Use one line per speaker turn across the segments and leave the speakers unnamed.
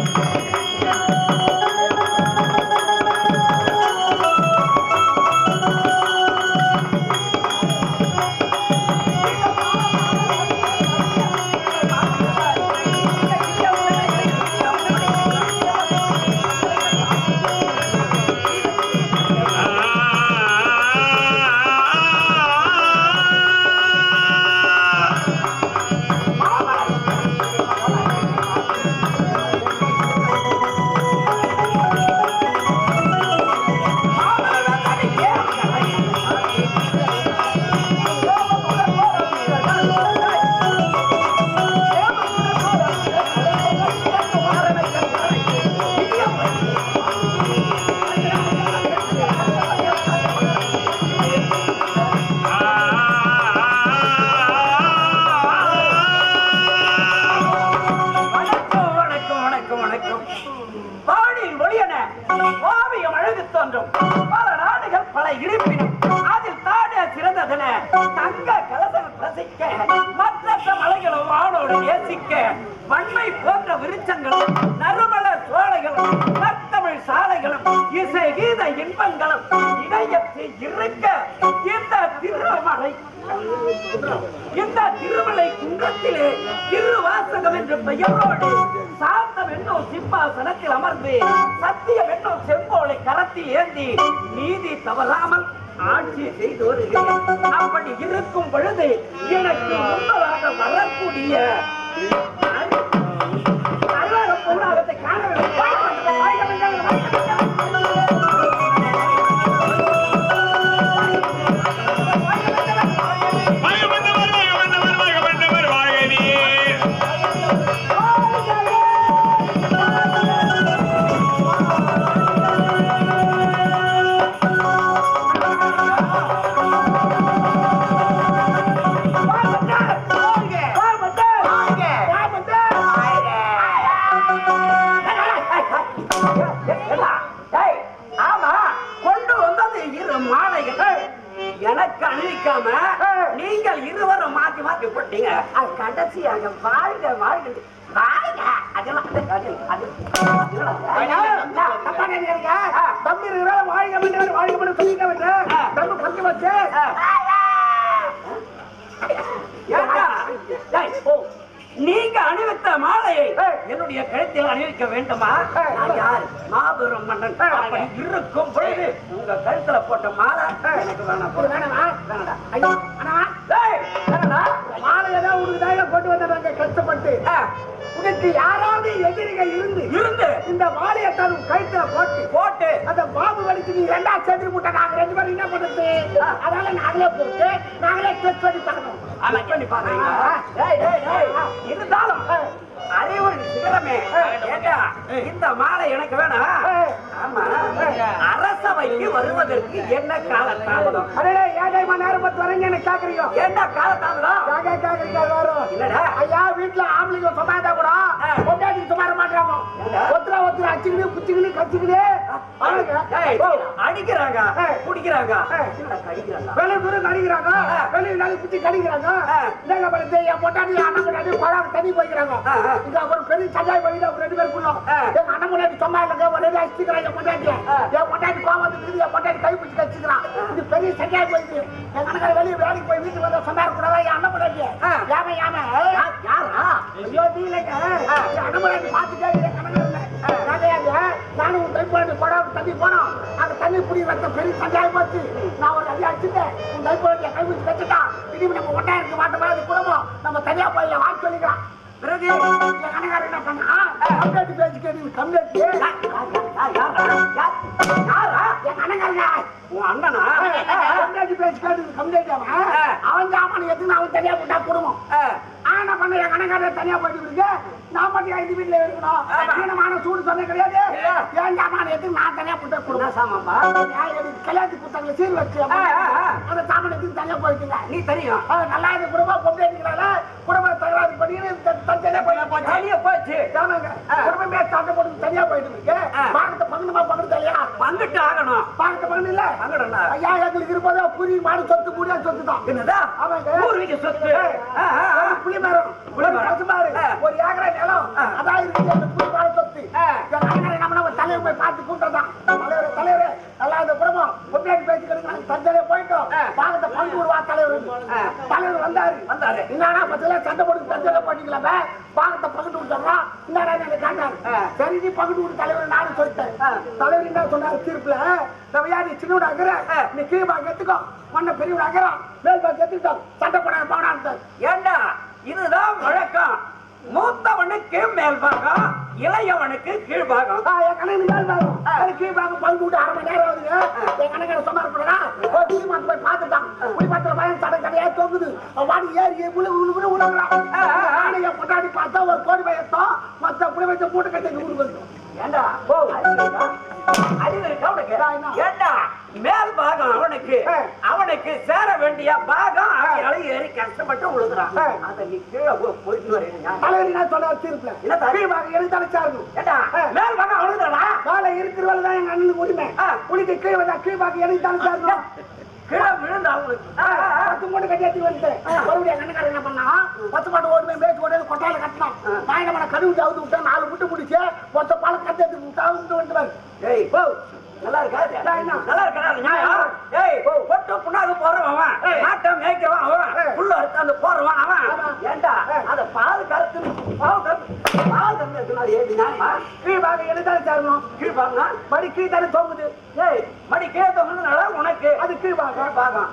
வணக்கம் மலைகளும் நேசிக்க வன்மை போன்ற விருச்சங்களும் நறுமண சோலைகளும் தமிழ் சாலைகளும் இசை கீத இன்பங்களும் இணையத்தை இருக்க இந்த திருமலை இந்த திருமலை குன்றத்திலே திருவாசகம் என்ற பெயரோடு சாந்தம் என்னும் சிம்மாசனத்தில் அமர்ந்து சத்தியம் என்னும் செம்போலை கரத்தில் ஏந்தி நீதி தவறாமல் ஆட்சி செய்து அப்படி இருக்கும் பொழுது எனக்கு முன்னதாக வரக்கூடிய அருளாக பொருளாகத்தை காணவில்லை
வாங்க
நீங்கள் இருவரும் மாத்தி மாத்தி போட்டீங்க. அது கடைசியாக வாழ்க வாழ்க. வாழ்க. அதெல்லாம்
வாழ்க வேண்டும் வாழ்க வேண்டும் சொல்லிக்க வேண்டும் தம்பி பஞ்சு வச்சு.
ஏண்டா? ஓ, நீங்க அணிவித்த மாலையை என்னுடைய கழுத்தில் அணிவிக்க வேண்டுமா? நான் யார்? மாபெரும் மன்னன். அப்படி இருக்கும் பொழுது உங்க கழுத்துல போட்ட மாலை எனக்கு வேணாம்.
வேணாமா?
வேணாடா வேணாடா
மாலையை தான் உனக்கு கொண்டு வந்தாங்க கஷ்டப்பட்டு. உனக்கு யாராவது எதிரிகள் இருந்து
இருந்து
இந்த மாலையை தான் உன் கழுத்துல போட்டு
போட்டு
அந்த பாம்பு வலிச்சு நீ ரெண்டா சேர்த்து போட்ட நாங்க ரெண்டு பேரும் என்ன பண்றது? அதனால நாங்களே போட்டு நாங்களே டெஸ்ட் பண்ணி பார்க்கணும்.
ஆமா, பண்ணி பாக்குறீங்களா? இருந்தாலும் அறிவுள் சிகரமே. ஏண்டா இந்த மாலை எனக்கு வேணாம். அரசவைக்கு வருவதற்கு என்ன கால தாமதம்
அடே ஏழை மணி நேரம் பத்து வரீங்க எனக்கு கேக்குறீங்க
என்ன கால தாமதம்
கேட்க கேக்குறீங்க வரும்
இல்லடா
ஐயா வீட்டுல ஆம்பளைங்க சும்மாதா கூட
ஆ.
பொண்டாட்டி சுமார மாட்டாங்க? ஒத்துரா ஒத்துரா அச்சுக்கிட்டு குச்சிக்கிட்டு கச்சிக்கிட்டு
அடிக்கிறாங்க. குடிக்கிறாங்க
ஆ.
என்னடா கடிக்கிறாங்க
வெளிய தூரம் கடிக்கிறாங்க
ஆ.
வெளிய நாளை குச்சி கடிக்கிறாங்க
ஆ.
இந்தாங்க படுத்து என் பொண்டாட்டி அண்ணன் பொண்டாட்டி குழாக்கு தண்ணி போய்க்கிறாங்க. இங்க ஒரு பெரிய போய் அவங்க ரெண்டு பேருக்குள்ள
ஆ.
எங்க அண்ணன் பொண்டாட்டி சும்மா இல்லைங்க ஒரு ரெண்டு அடிச்சுக்கிறான் என் பொண்டாட்டி
ஆ.
என் பொண்டாட்டி கோவம் வந்துருக்குது என் பொண்டாட்டி கை பிடிச்சி கடிச்சுக்கிறான். இது பெரிய சண்டாய் போயிடுது அண்ணன் வெளிய வேலைக்கு போய் வீட்டுக்கு வந்தா சொன்னா கூடாதா என் அண்ணன் பொண்டாட்டி
ஆ.
ஏமா ஏமா
யாரா
ஐயோ நீ இல்லைங்க என் அண்ணன் பார்த்துட்டே என் நானும் உன் குழாக்கு தண்ணி போனோம். அந்த தண்ணி புடி வைத்த பெரிய சண்டாய் போச்சு. நான் ஒரு அடி அடிச்சுட்டேன். உன் பொண்டாட்டி கை பிடிச்சி கட்டிட்டான் இனிமே நம்ம ஒட்டா இருக்க மாட்டோமா அது குடும்பம். நம்ம தனியா போய் வாங்க சொல்லிக்கலாம்
பிறகு?
என் கணக்காரர் என்ன பண்ணா கம்ப்ளைண்ட் பேச்சு கேட்டு கம்ப்ளைண்ட். அவன் ஜாமான் எதுன்னு அவன் தனியா போட்டா குடும்பம். ஆனா பண்ண என் கணக்காரர் தனியா போயிட்டு இருக்கு. நான் மட்டும் ஐந்து வீட்டுல இருக்கணும். கீழமான சூடு சொன்ன கிடையாது. என் ஜாமான் நான் தனியா போட்டா குடும்பம் எனக்கு கல்யாணத்துக்கு கொடுத்தாங்க சீர் வச்சு. அந்த சாமான் தனியா போயிட்டுங்க.
நீ தெரியும்
நல்லா இந்த குடும்பம் கொண்டு இருக்கிறாங்க குடும்ப தகராறு பண்ணி தனியா போய்
தனியா போச்சு.
குடும்பமே போட்டு தனியா போயிட்டு
ஐயா
எங்களுக்கு சொத்து முடியா
சொத்து
தான் என்னதா? அவங்க சொத்து. நிலம். அதான் தலைவர் போய் பார்த்து
கூட்டதான்
தலைவர்
இந்த குடும்பம் பொன்னாடி பேசிக்கிறது நாங்கள்
போயிட்டோம். பாகத்தை
பங்கு விடுவா
தலைவர். தலைவர்
வந்தாரு.
வந்தாரு. என்னன்னா பத்துல
சண்டை
போட்டு தஞ்சையில போட்டீங்களா பாகத்தை பகிட்டு விட்டுறோம்
என்னடா நீங்க
சரி நீ பகிட்டு தலைவர் நானும் சொல்லிட்டேன். தலைவர் என்ன சொன்னார்? தீர்ப்புல நீ இருக்கிற
ஆ.
நீ கீழ் பாக்க எடுத்துக்கோ. மண்ண பெரியவனா இருக்கிறான் மேல் பாக்க எடுத்துக்கிட்டோ சண்டை போட போனான்னு
ஏண்டா? இதுதான் வழக்கம். மூத்தவனுக்கு மேல் பாகம் இளையவனுக்கு கீழ் பாகம்.
ஆ, என் கணக்கு மேல் பாகம். அது கீழ் பாகம் பங்கு விட்டு அரை மணி நேரம் ஆகுதுங்க என் கணக்கு சொன்னார் போடா புலி மாத்து போய் பார்த்துட்டான். புலி மாத்திர பையன் சடை கடையா தொங்குது. வாடி ஏறி உள்ள உள்ள உள்ள உழவுறான் நானும் என் பொண்டாடி பார்த்தா ஒரு கோடி பயத்தோம் மத்த புலி வைத்த மூட்டை கட்டி வந்துட்டோம்
ஏண்டா? இருக்கா? அறிவு இருக்கா உனக்கு? ஏண்டா? மேல் பாகம் அவனுக்கு. அவனுக்கு சேர வேண்டிய பாகம் அவனால ஏறி கஷ்டப்பட்டு உழுதுறான். அதை நீ கீழே போயிட்டு
என்ன சொன்னார் தீர்ப்புல.
என்ன தலைவர்?
கீழ் பாகம் எனக்கு தலைச்சாரணும்
ஏண்டா?
ஆ.
மேல் பாகம் அழுதுறா
வேலை இருக்கிறவங்க தான் எங்க அண்ணனுக்கு உரிமை. புலிக்கு கீழே வந்தா கீழ் பாகம் எனக்கு தலைச்சாரணும்
கீழே விழுந்து அவங்களுக்கு.
பத்து மூட்டை கட்டி எடுத்து வந்துட்டு மறுபடியும் எங்க அண்ணன் என்ன பண்ணா பத்து மாட்டு ஓடுமே மேய்ச்சி ஓடுறது கொட்டாயில கட்டினான். நான் என்ன பண்ண கழுவி அவுத்து விட்டேன். நாலு முட்டை முடிச்சு மொத்த பாலை கட்டி எடுத்து விட்டா விட்டு வந்துட்டு
ஏய் போ. நல்லா இருக்கா? நல்லா இருக்கா? ஏய் பொட்டு புண்ணாக்கு போறவன் அவன்
ஏய்.
நாட்டை மேய்க்கிறவன் அவன். புல்ல அறுத்து அந்த போறவன் அவன். ஏண்டா. அத பால் கருத்து பால் கருத்து பால் கருத்து எடுத்துனாரு
கீழ் பாகம் எனக்கு தலைச்சாரணும்
கீழ் பாருங்க
மடி கீழ் தானே தொங்குது
ஏய் மடி கேட்ட முன்னால உனக்கு
அது கீழ் பாகம்
பாகம்.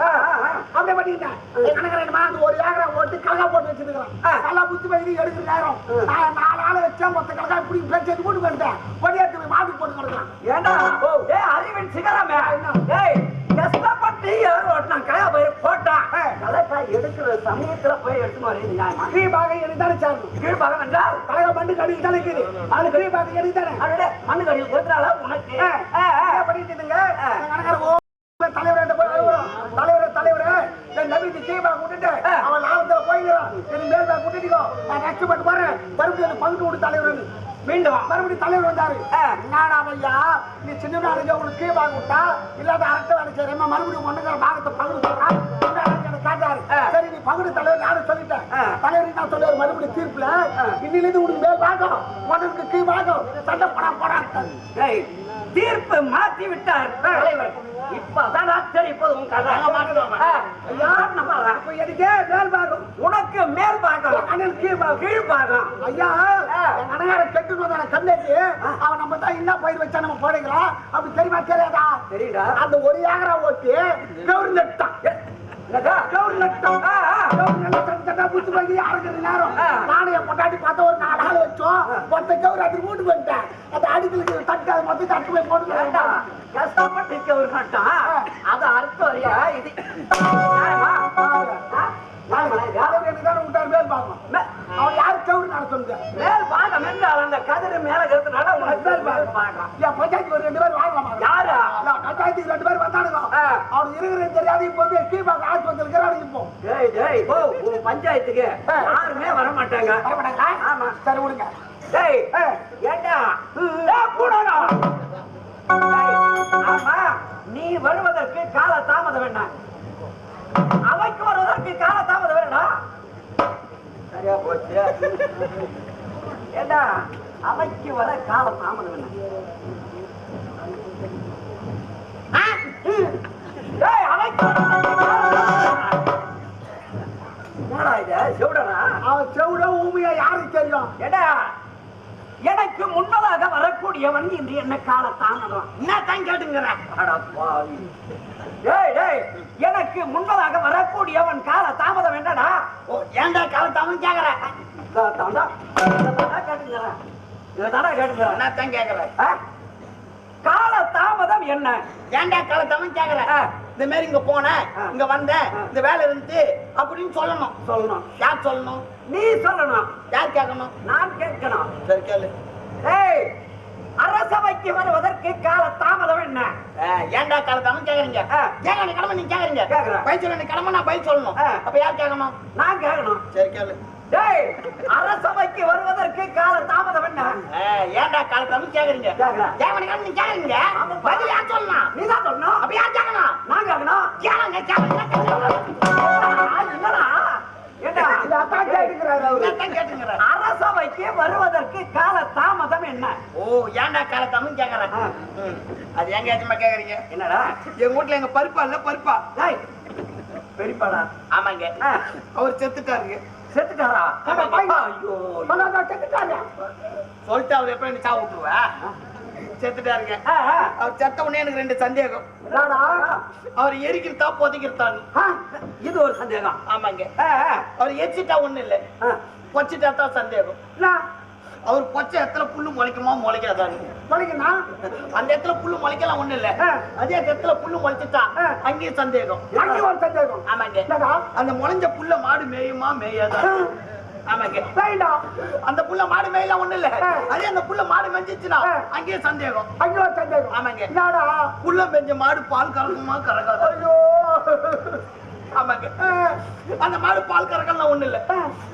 அப்படியே பண்ணிக்கிட்டேன் என் கணக்கு ரெண்டு மாதம் ஒரு ஏக்கரை போட்டு கலகா போட்டு வச்சிருக்கிறான் நல்லா புத்தி பயிர் எடுக்கிற நேரம் நான் நாலு ஆளை வச்சா மொத்த கலகா இப்படி பேச்சு கூட்டு போயிட்டேன் பொடியாட்டு போய் மாட்டுக்கு போட்டு கிடக்கலாம்
ஏண்டா ஏய் அறிவின் சிகரமே
என்ன?
ஏய் கஷ்டப்பட்டு ஏறு ஓட்டினான் கலையா போய் போட்டான் எடுக்கிற சமயத்துல போய் எடுத்து வரேன் நியாயமா
கீழ் பாகம் எனக்கு
என்றால்
கலகா தானே இருக்குது அது கீழ் பாகம் தானே
மண்ணு கடியில் இருக்கிறால உனக்கு
ஆ, ஆ, ஆ, தலைவர் என் போய் என் கீழ்பாக விட்டுட்டு, அவன் லாபத்துல போய்க்கிறான். என் மேல்பாக விட்டுட்டீங்க. நான் கஷ்டப்பட்டு போறேன். மறுபடியும் பங்கு விடு தலைவர்னு.
மீண்டும்
மறுபடியும் தலைவர் வந்தாரு.
ஆ.
என்னடா ஐயா நீ சின்ன நாளைக்கு கீழே வாங்க விட்டா? இல்லாத அரட்டை வேலை செய்யறேன் மறுபடியும் ஒண்ணுங்கிற பாகத்தை பங்கு சொல்றான் எனக்கு காட்டாரு. சரி நீ பங்குடு தலைவர் நானும் என்ன சொல்லுவார் மறுபடியும் தீர்ப்புல? இன்னிலிருந்து உனக்கு மேல் பாகம் உனக்கு கீழ் பாகம் சண்டை போடா
ஏய், தீர்ப்பு மாற்றி விட்டார். தலைவர். இப்பதான் சரி இப்போது உன் கதை. ஆ, யார் நம்புறா?
அப்ப எனக்கு மேல் பாகம்
உனக்கு மேல் பாகம்
அண்ணன் கீழ் பாகம்
கீழ் பாகம்
ஐயா அண்ணகார கெட்டு வந்தான அவன் நம்ம தான் என்ன பயிர் வச்சா நம்ம போடுகிறோம் அப்படி தெரியுமா தெரியாதா?
தெரியுதா
அந்த ஒரு ஏக்கரா ஓட்டி கவுரு நட்டான்
என்னக்கா?
கவுரு தட்டு தட்டா புத்து போய் அரைக்கிற நேரம். நானும் என் பொண்டாட்டி பார்த்தா ஒரு நாலு ஆள் வச்சோம். மொத்த கவுரு அது வீட்டுக்கு வந்துட்டேன் அந்த அடிக்கலுக்கு தட்டு அது மொத்தம் தட்டு போய் போட்டு
ஏண்டா, கஷ்டப்பட்டு இருக்க ஒரு கட்டம் அது அர்த்தம் வரையா? இது
அவன் யாரு? கவுரு நட சொல்லுங்க.
மேல் பாகம் என்றால் அந்த கதிர் மேல இருக்கிறதுனால உனக்கு மேல் பாகம்
என் பஞ்சாயத்து ஒரு ரெண்டு பேர் வாங்கலாமா?
யாரா?
பஞ்சாயத்துக்கு ரெண்டு அவனுக்கு இருக்கிறது தெரியாது இப்போ வந்து இப்போ.
டேய் டேய் ஓ உன் பஞ்சாயத்துக்கு. யாருமே வர மாட்டாங்க? ஆமா.
சரி விடுங்க.
டேய். ஏண்டா? டேய், கூடடா. ஆமா. நீ வருவதற்கு கால தாமதம் வேண்டாம் அவைக்கு வருவதற்கு கால தாமதம் வேண்டாம் சரியா போச்சு. ஏண்டா? அவைக்கு வர கால தாமதம் வேண்டாம் ஆ? டேய், தாமதம் எனக்கு முன்பதாக வரக்கூடியவன் இன்று என்ன கால தாமதம் என்னத்தான் கேட்டுங்கிற? எனக்கு முன்பதாக வரக்கூடியவன் கால தாமதம் என்னடா?
ஓ ஏன்டா கால தமிழ் கேக்குற?
கேட்டுங்கிறேன் கேட்டுங்கிறேன்
என்னத்தான் கேக்குற?
ஆ? கால தாமதம் என்ன?
ஏன்டா கால தமிழ் கேக்குற? இந்த மாதிரி இங்க போனேன். இங்க வந்தேன் இந்த வேலை இருந்துச்சு அப்படின்னு சொல்லணும்.
சொல்லணும்.
யார் சொல்லணும்?
நீ சொல்லணும்.
யார் கேட்கணும்?
நான் கேட்கணும்.
சரி கேளு.
ஏய் அரசவைக்கு வருவதற்கு கால தாமதம் என்ன?
ஏன்டா கால தமிழ் கேக்குறீங்க? வேண்டிய கடமை நீங்க கேக்குறீங்க?
கேக்குறேன்.
பயிர் சொல்ல வேண்டிய கடமை நான் பயிர் சொல்லணும். அப்ப யார் கேட்கணும்?
நான் கேட்கணும்.
சரி கேளு.
அரசவைக்கு வருவதற்கு கால தாமதம் என்ன?
ஏன்டா கால தமிழ் கேக்குறீங்க? கடமை நீங்க கேக்குறீங்க. பதில் யார் சொல்லணும்
நீ தான் சொல்லணும்
அப்ப யார் கேட்கணும்
நான் கேட்கணும்
கேளுங்க கேளுங்க
அரசவைக்கு வருவதற்கு கால தாமதம் என்ன?
ஓ ஏன்டா கால தமிழ் கேக்குறேன். அது எங்க ஏஜமா கேக்குறீங்க?
என்னடா?
எங்க வீட்ல எங்க பருப்பா இல்ல பருப்பா?
பெரியப்பாடா.
ஆமாங்க. அவர் செத்துட்டாருங்க.
செத்துட்டாரா. ஐயோ.
சொல்லிட்டு அவர் எப்ப என்ன சாவு விட்டுருவா? செத்துட்டாருங்க. அவர் செத்த உடனே எனக்கு ரெண்டு சந்தேகம்.
நானா?
அவர் எரிக்கிறதா புதைக்கிறதான்னு.
ஆ, இது ஒரு சந்தேகம்.
ஆமாங்க. அவர் எரிச்சிட்டா ஒண்ணு இல்ல. பொச்சிட்டா தான் சந்தேகம். அவர் பொச்ச இடத்துல புல்லு முளைக்குமா முளைக்காதான்னு
வலிக்குண்ணா?
அந்த இடத்துல புல்லு முளைக்கலாம் ஒண்ணு இல்ல. அதே இடத்துல புல்லு முளைச்சிட்டா. அங்கேயும் சந்தேகம்
அங்கே ஒரு சந்தேகம்
ஆமாங்க? அந்த முளைஞ்ச புல்ல மாடு மேயுமா மேயாதா ஆமாங்க. அந்த புல்ல மாடு மேயலாம் ஒண்ணு இல்ல. அதே அந்த புல்ல மாடு மெஞ்சிச்சுனா. அங்கேயே சந்தேகம்
அங்கே ஒரு சந்தேகம்
ஆமாங்க
என்னடா?
புல்ல மெஞ்ச மாடு பால் கறக்குமா கறக்காதா
ஐயோ.
ஆமாங்க அந்த மாடு பால் கறக்கலாம் ஒண்ணு இல்ல.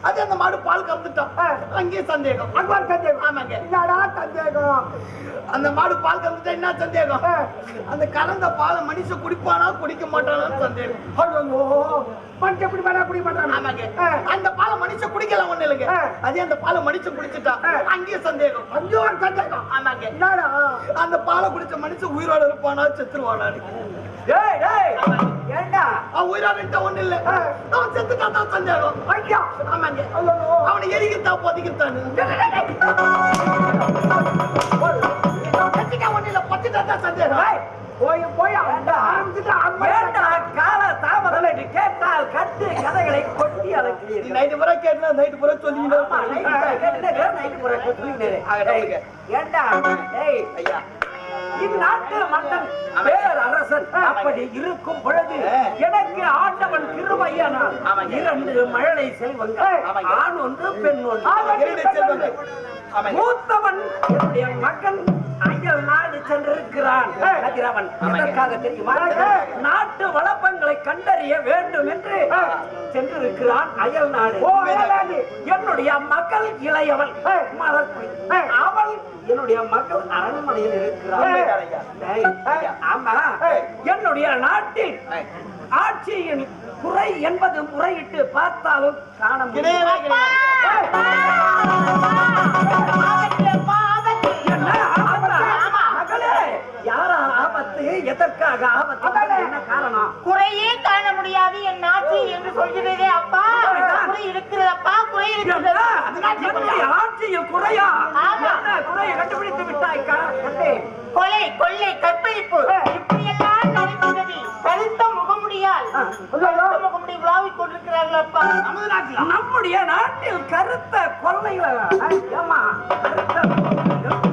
அதே அந்த மாடு பால் கறந்துட்டா
ஆ.
அங்கேயே சந்தேகம்
சந்தேகம்
ஆமாங்க
என்னடா சந்தேகம்
அந்த மாடு பால் கறந்துட்டா என்ன சந்தேகம். அந்த கறந்த பாலை மனுஷன் குடிப்பானா குடிக்க மாட்டானான்னு சந்தேகம்
மனுஷன் இப்படி பண்ணா குடி மாட்டானா?
ஆமாங்க. அந்த பாலை மனுஷன் குடிக்கலாம் ஒண்ணு இல்லைங்க. அதே அந்த பாலை மனுஷன் குடிச்சிட்டா
ஆ.
அங்கேயே சந்தேகம்
அங்கே ஒரு சந்தேகம்
ஆமாங்க
என்னடா?
அந்த பாலை குடிச்ச மனுஷன் உயிரோட இருப்பானா செத்துருவானான்னு
டேய், டேய். ஏண்டா?
உயிரோட இருக்க ஒண்ணு இல்ல. அவன் செத்துட்டா தான் சந்தேகம்.
ஐயா.
ஆமாங்க. அவனை எரிக்கிறதா பொதிக்கிறதான்னு செத்துட்டா ஒண்ணு இல்ல பொத்திட்டா தான் சந்தேகம்.
போய் போய் கால தாமதம் என்று கேட்டால் கட்டு கதைகளை கொட்டி அழைக்கிறீர்கள்
நைட்டு பூரா கேட்டா நைட்டு பூரா
ஆமா,
சொல்லிக்கணும்
நைட்டு
ஆக, சொல்லுங்க.
ஏண்டா?
ஐயா.
இந்நாட்டு மன்னன். பேரரசன் அப்படி இருக்கும் பொழுது எனக்கு ஆண்டவன் திருமையனால். இரண்டு மழலை செல்வங்கள். ஆண் ஒன்று பெண் ஒன்று. மூத்தவன் என்னுடைய மகன். அயல் நாடு சென்றிருக்கிறான் கதிரவன் தெரியுமா? நாட்டு வளப்பங்களை கண்டறிய வேண்டும் என்று சென்றிருக்கிறான் அயல் நாடு. என்னுடைய மகள் இளையவள் மலர்குடி அவள் என்னுடைய மகள் அரண்மனையில். டேய், ஆமா. என்னுடைய நாட்டில் ஆட்சியின் குறை என்பது முறையிட்டு பார்த்தாலும் காண முடியும் எதற்காக ஆபத்து என்ன காரணம்?
குறையே காண முடியாது என் நாச்சி என்று சொல்கிறதே அப்பா. குறை இருக்கிறது அப்பா குறை இருக்கிறது.
ஆட்சியில் குறையா?
ஆமா.
குறையை கண்டுபிடித்து கண்டே
கொலை கொள்ளை கற்பழிப்பு. இப்படியெல்லாம் நடக்கிறது கருத்த முகமுடியால் முகமுடி விழாவிக் கொண்டிருக்கிறார்கள் அப்பா.
நமது நாட்டுல
நம்முடைய நாட்டில் கருத்த கொள்ளைகள் கருத்த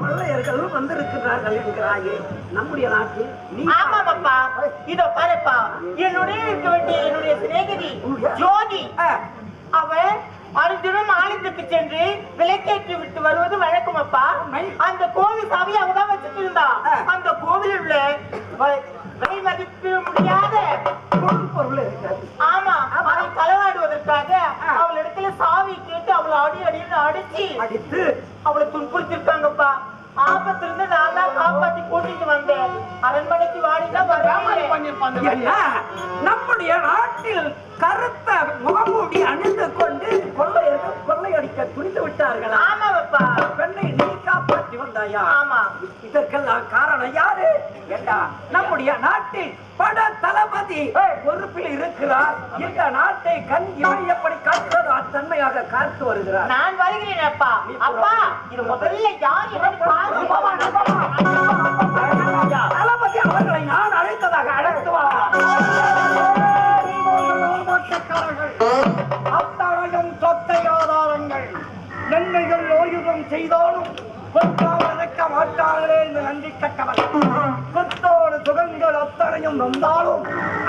கொள்ளையர்கள் வந்திருக்கிறார்கள் என்கிறாயே நம்முடைய நாட்டில் நீ
ஆமாம் அப்பா இதோ பாருப்பா. என்னுடைய இருக்க வேண்டிய என்னுடைய சிநேகிதி ஜோதி.
ஆ,
அவன் அனுதினம் ஆலயத்துக்கு சென்று விலைக்கேற்றி விட்டு வருவது வழக்கம் அப்பா அந்த கோவில் சாவி அவதான் வச்சுட்டு இருந்தா. அந்த கோவிலில் உள்ள விலை முடியாத
பொருள் பொருள் இருக்கிறது
ஆமா அதை களவாடுவதற்காக அவள் இடத்துல சாவி கேட்டு அவளை அடி அடின்னு அடிச்சு
அடித்து
அவளை துன்புறுத்திருக்காங்கப்பா ஆபத்துல இருந்து நான் தான் காப்பாத்தி கூட்டிட்டு வந்தேன். அரண்மனைக்கு
அந்த
என்ன? நம்முடைய நாட்டில் கருத்த முகமூடி அணிந்து கொண்டு கொள்ளையர்கள் கொள்ளையடிக்க துணிந்து விட்டார்களா?
ஆமா.
இதற்கெல்லாம் காரணம் யாரு? ஏண்டா? நம்முடைய நாட்டில் பட தளபதி பொறுப்பில் இருக்கிறார். இந்த நாட்டை கண் இமையப்படி காக்கிறதோ அத்தன்மையாக காத்து வருகிறார்.
நான் வருகிறேன் அப்பா. அப்பா இது முதல்ல யார்
தளபதி அவர்களை நான் அழைத்ததாக அழைத்து வா. அத்தனையும் சொத்தை ஆதாரங்கள். நன்மைகள் ஓயுதம் செய்தாலும் கொத்தாமல் இருக்க மாட்டார்களே என்று நன்றி கட்டவர் கொத்தோடு சுகங்கள் அத்தனையும் வந்தாலும்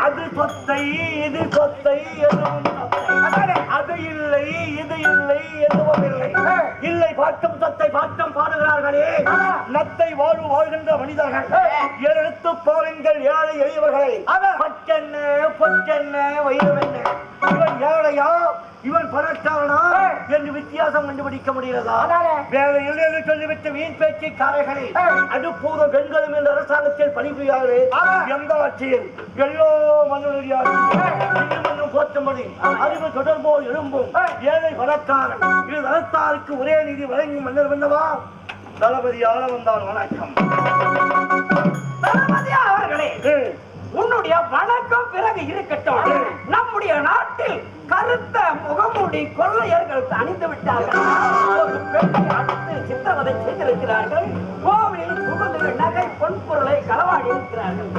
அது சொத்தை இது சொத்தை எதுவும் சொத்தை. அது இல்லை இது இல்லை எதுவும் இல்லை இல்லை பார்க்கும் சொத்தை பாட்டம் வாழ்கின்ற மனிதர்கள். பாருங்கள் ஏழை எளியவர்களை. வயிறுவென்ன இவன் ஏழையா? இவன் பணக்காரனா? என்று வித்தியாசம் கண்டுபிடிக்க முடிகிறதா? வேலை இல்லை என்று சொல்லிவிட்டு வீண் பேச்சு காரைகளை. அடுப்பூர்வ பெண்களும் என்ற அரசாங்கத்தில் பணிபுரியாரு எந்த ஆட்சியில் எல்லோ மன்னும் போற்றும்படி அறிவு தொடர்போ எழும்பும் ஏழை பணக்காரன். இது நலத்தாருக்கு ஒரே நீதி வழங்கும் மன்னர் வந்தவா? தளபதி ஆள வந்தான் வணக்கம். தளபதி அவர்களே உன்னுடைய வணக்கம் பிறகு இருக்கட்டும். நம்முடைய நாட்டில் கருத்த முகமூடி கொள்ளையர்கள் அணிந்து விட்டார்கள். ஒரு பெண்ணை அடுத்து சித்திரவதை செய்திருக்கிறார்கள். கோவிலில் புகுந்து நகை பொன் பொருளை களவாடி இருக்கிறார்கள்.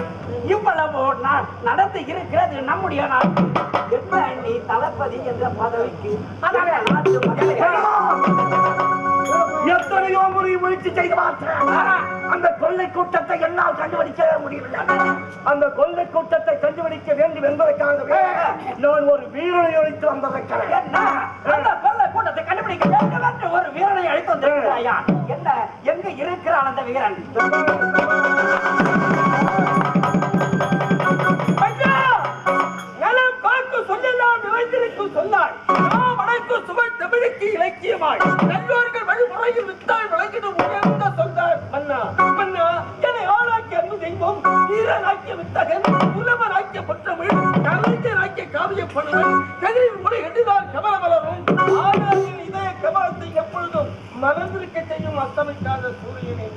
இவ்வளவு நான் நடந்து இருக்கிறது நம்முடைய நாடு என்ன நீ தளபதி என்ற பதவிக்கு? நாட்டு மக்களை
எத்தனையோ முறை முயற்சி செய்து பார்த்தேன். அந்த கொள்ளை கூட்டத்தை என்னால் கண்டுபிடிக்கவே முடியவில்லை. அந்த கொள்ளை கூட்டத்தை கண்டுபிடிக்க வேண்டும் என்பதற்காகவே நான் ஒரு வீரனை அழைத்து வந்திருக்கிறேன்
என்ன? அந்த கொள்ளை கூட்டத்தை கண்டுபிடிக்க வேண்டும் என்று ஒரு வீரனை அழைத்து வந்திருக்கிறாயா? என்ன? எங்க இருக்கிறான் அந்த வீரன்?
ஐயா! அனைத்தும் சுவை தமிழுக்கு இலக்கியமாய். நல்லோர்கள் வழிமுறையில் வித்தாய் விளங்கிடும் உயர்ந்த சொன்னார் மன்னா. மன்னா என்னை ஆளாக்கி அன்பு தெய்வம் வீரனாக்கிய வித்தகன் புலவனாக்கிய புற்றமிழ் கலைஞராக்கிய காவிய பணுவன் கதிரின் முறை எண்ணினால் கமல மலரும். ஆடாரின் இதய கமலத்தை எப்பொழுதும் மறந்திருக்க செய்யும் அஸ்தமிக்காத சூரியனை.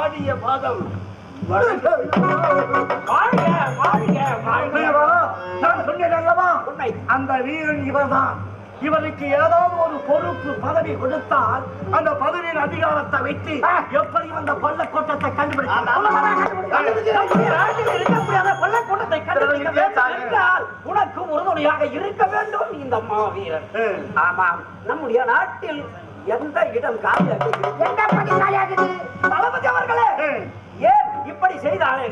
ஆடிய பாதம்
வாழ்க வாழ்க வாழ்க?
நான் சொன்னேன் அல்லவா?
உண்மை.
அந்த வீரன் இவர்தான். இவருக்கு ஏதாவது ஒரு பொறுப்பு பதவி கொடுத்தால் அந்த பதவியின் அதிகாரத்தை வைத்து எப்படி அந்த கொள்ளக்கூட்டத்தை
நம்முடைய நாட்டில் இருக்கக்கூடிய கொள்ளை கூட்டத்தை கண்டுபிடிக்க வேண்டும்? என்றால் உனக்கு உறுதுணையாக இருக்க வேண்டும் இந்த மாவீரன். ஆமாம். நம்முடைய நாட்டில் எந்த இடம்
காலியாகுது
தளபதி அவர்களே ஏன் இப்படி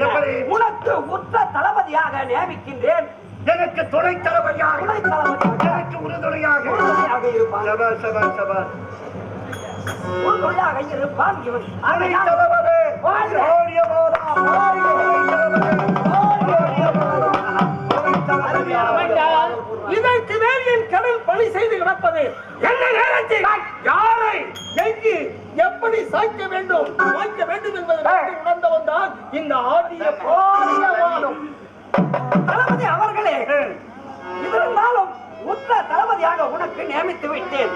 எப்படி?
உனக்கு உற்ற தளபதியாக நியமிக்கின்றேன்.
எனக்கு துணை
தளபதியாக
எனக்கு உறுதுணையாக.
இருப்பான் இவன்
தலைவரே. ஓடிய போதா, தலைவரே.
அமைந்தால் இதற்கு மேல் என் கடல் பணி செய்து கிடப்பது என்ன நேரத்தில்? யாரை எங்கு எப்படி சாய்க்க வேண்டும்? சாய்க்க வேண்டும் என்பதை உணர்ந்தவன் தான் இந்த ஆடிய பாரியவாதம்
தளபதி அவர்களே இருந்தாலும் உற்ற தளபதியாக உனக்கு நியமித்து விட்டேன்.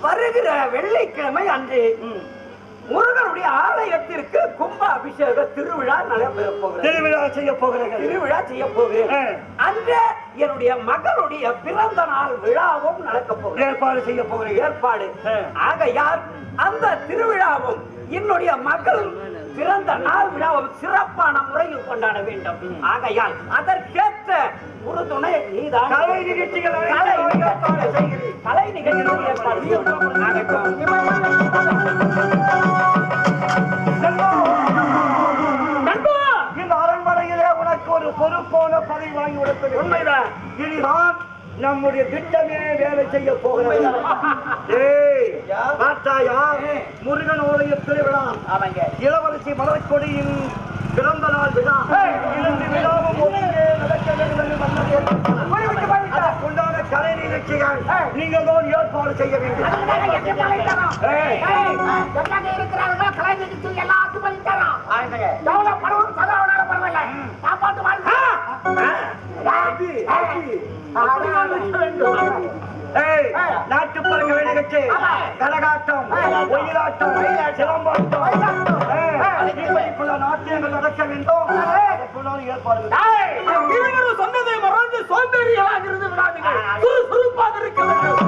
வருகிற வெள்ளிக்கிழமை அன்று முருகனுடைய ஆலயத்திற்கு கும்ப அபிஷேக திருவிழா நடைபெற போகிறது.
திருவிழா செய்ய போகிறீர்கள்.
திருவிழா செய்ய போகிறேன். அன்று என்னுடைய மகளுடைய பிறந்த நாள் விழாவும் நடக்க போகிறது.
ஏற்பாடு செய்ய போகிறீர்கள்.
ஏற்பாடு.
ஆ.
ஆகையால் அந்த திருவிழாவும் என்னுடைய மகள் பிறந்த நாள் விழாவும் சிறப்பான முறையில் கொண்டாட வேண்டும் ஆகையால் அதற்கேற்ற உறுதுணை நீதான்
கலை நிகழ்ச்சிகள்
கலை நிகழ்ச்சிகள்
ஏற்பாடு செய்கிறேன்.
கலை நிகழ்ச்சிகள் ஏற்பாடு செய்யட்டும். ஆகட்டும்.
நண்பா
இந்த அரண்மனையிலே உனக்கு ஒரு பொறுப்பான பதவி வாங்கி கொடுப்பது
உண்மைதான்
இனிதான் நம்முடைய திட்டமே வேலை செய்ய போகிறது பார்த்தாயா முருகன் ஆலய திருவிழா இளவரசி மலர்கொடியின் பிறந்த நாள் விழா இரண்டு விழாவும் ஒருங்கே நடக்க வேண்டும். அதற்குண்டான கலை நிகழ்ச்சிகள் நீங்கள் தான் ஏற்பாடு செய்ய வேண்டும்
கலை நிகழ்ச்சி எல்லாத்துக்கும் பரவாயில்ல சாப்பாட்டு வாழ்க்கை
ஏய், நாட்டுப்பறவை நிகழ்ச்சி கரகாட்டம் ஒயிலாட்டம் சிலம்பாட்டம் நாட்டியங்கள் நடக்க வேண்டும்.
இருவரும் சொன்னதை மறந்து சோம்பேறிகளாக இருந்து விடாதீர்கள். சுறுசுறுப்பாக இருக்க வேண்டும்.